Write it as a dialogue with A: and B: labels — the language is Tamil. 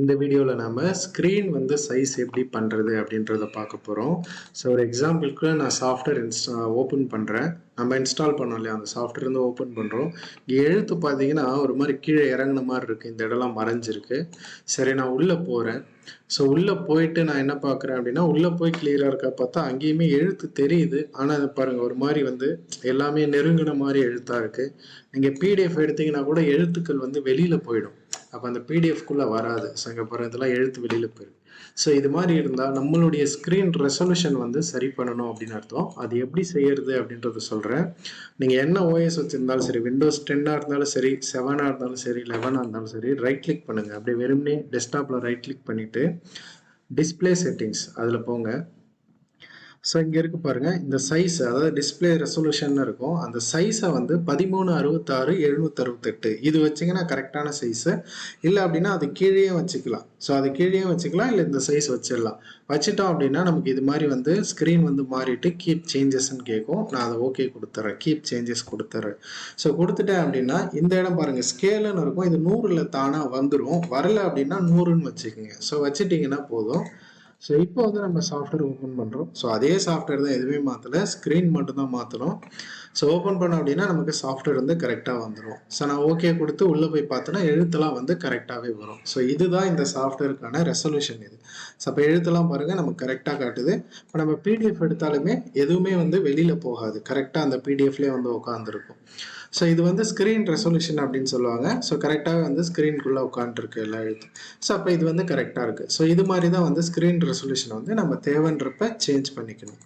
A: இந்த வீடியோவில் நம்ம ஸ்க்ரீன் வந்து சைஸ் எப்படி பண்ணுறது அப்படின்றத பார்க்க போகிறோம் ஸோ ஒரு எக்ஸாம்பிளுக்கு நான் சாஃப்ட்வேர் இன்ஸ்டா ஓப்பன் பண்ணுறேன் நம்ம இன்ஸ்டால் பண்ணோம் இல்லையா? அந்த சாஃப்ட்வேர் வந்து ஓப்பன் பண்ணுறோம் இங்கே எழுத்து பார்த்தீங்கன்னா ஒரு மாதிரி கீழே இறங்குன மாதிரி இருக்குது இந்த இடம்லாம் மறைஞ்சிருக்கு. சரி நான் உள்ளே போகிறேன் ஸோ உள்ளே போயிட்டு நான் என்ன பார்க்குறேன் அப்படின்னா உள்ளே போய் கிளியராக இருக்கா பார்த்தா அங்கேயுமே எழுத்து தெரியுது. ஆனால் அது பாருங்கள் ஒரு மாதிரி வந்து எல்லாமே நெருங்கின மாதிரி எழுத்தாக இருக்குது நீங்கள் பிடிஎஃப் எடுத்தீங்கன்னா கூட எழுத்துக்கள் வந்து வெளியில் போயிடும். அப்போ அந்த பிடிஎஃப்குள்ளே வராது. ஸோ இங்கே பாருங்க இதெல்லாம் எழுத்து வெளியில் போயிருக்கு. ஸோ இது மாதிரி இருந்தால் நம்மளுடைய ஸ்க்ரீன் ரெசல்யூஷன் வந்து சரி பண்ணணும் அப்படின்னு அர்த்தம். அது எப்படி செய்யறது அப்படின்றத சொல்கிறேன் நீங்கள் என்ன ஓஎஸ் வச்சுருந்தாலும் சரி விண்டோஸ் டென்னாக இருந்தாலும் சரி செவனாக இருந்தாலும் சரி லெவனாக இருந்தாலும் சரி ரைட் கிளிக் பண்ணுங்கள் அப்படியே வெறுமனே டெஸ்க்டாப்பில் ரைட் கிளிக் பண்ணிவிட்டு டிஸ்பிளே செட்டிங்ஸ் அதில் போங்க. ஸோ இங்கே இருக்கு பாருங்கள் இந்த சைஸ் அதாவது டிஸ்பிளே ரெசல்யூஷன் இருக்கும். அந்த சைஸை வந்து பதிமூணு அறுபத்தாறு எழுநூத்தறுபத்தெட்டு. இது வச்சிங்கன்னா கரெக்டான சைஸு இல்லை அப்படின்னா அது கீழே வச்சுக்கலாம். ஸோ அது கீழே வச்சுக்கலாம் இல்லை இந்த சைஸ் வச்சிடலாம். வச்சுட்டோம் அப்படின்னா நமக்கு இது மாதிரி வந்து ஸ்க்ரீன் வந்து மாறிட்டு கீப் சேஞ்சஸ்ன்னு கேட்கும். நான் அதை ஓகே கொடுத்துட்றேன் கீப் சேஞ்சஸ் கொடுத்துட்றேன் ஸோ கொடுத்துட்டேன் அப்படின்னா இந்த இடம் பாருங்கள் ஸ்கேலுன்னு இருக்கும். இது நூறில் தானாக வந்துடும் வரல அப்படின்னா நூறுன்னு வச்சுக்கோங்க. ஸோ வச்சுட்டிங்கன்னா போதும். ஸோ இப்போ வந்து நம்ம சாஃப்ட்வேர் ஓப்பன் பண்ணுறோம் ஸோ அதே சாஃப்ட்வேர் தான் எதுவுமே மாற்றலை ஸ்க்ரீன் மட்டும்தான் மாற்றணும் ஸோ ஓப்பன் பண்ணோம் அப்படின்னா நமக்கு சாஃப்ட்வேர் வந்து கரெக்டாக வந்துடும் ஸோ நான் ஓகே கொடுத்து உள்ளே போய் பார்த்தோன்னா எழுத்தெல்லாம் வந்து கரெக்டாகவே வரும். ஸோ இதுதான் இந்த சாஃப்ட்வேருக்கான ரெசல்யூஷன் இது. ஸோ அப்போ எழுத்தெல்லாம் பாருங்கள் நமக்கு கரெக்டாக காட்டுது. இப்போ நம்ம பிடிஎஃப் எடுத்தாலுமே எதுவுமே வந்து வெளியில் போகாது. கரெக்டாக அந்த பிடிஎஃப்லேயே வந்து உட்காந்துருக்கும் ஸோ இது வந்து ஸ்க்ரீன் ரெசல்யூஷன் அப்படின்னு சொல்லுவாங்க. ஸோ கரெக்டாக வந்து ஸ்க்ரீனுக்குள்ளே உட்காந்துருக்கு எல்லா எழுத்து ஸோ அப்போ இது வந்து கரெக்டாக இருக்குது ஸோ இது மாதிரி தான் வந்து ஸ்க்ரீன் ரெசல்யூஷன் வந்து நம்ம தேவைன்றப்ப சேஞ்ச் பண்ணிக்கணும்.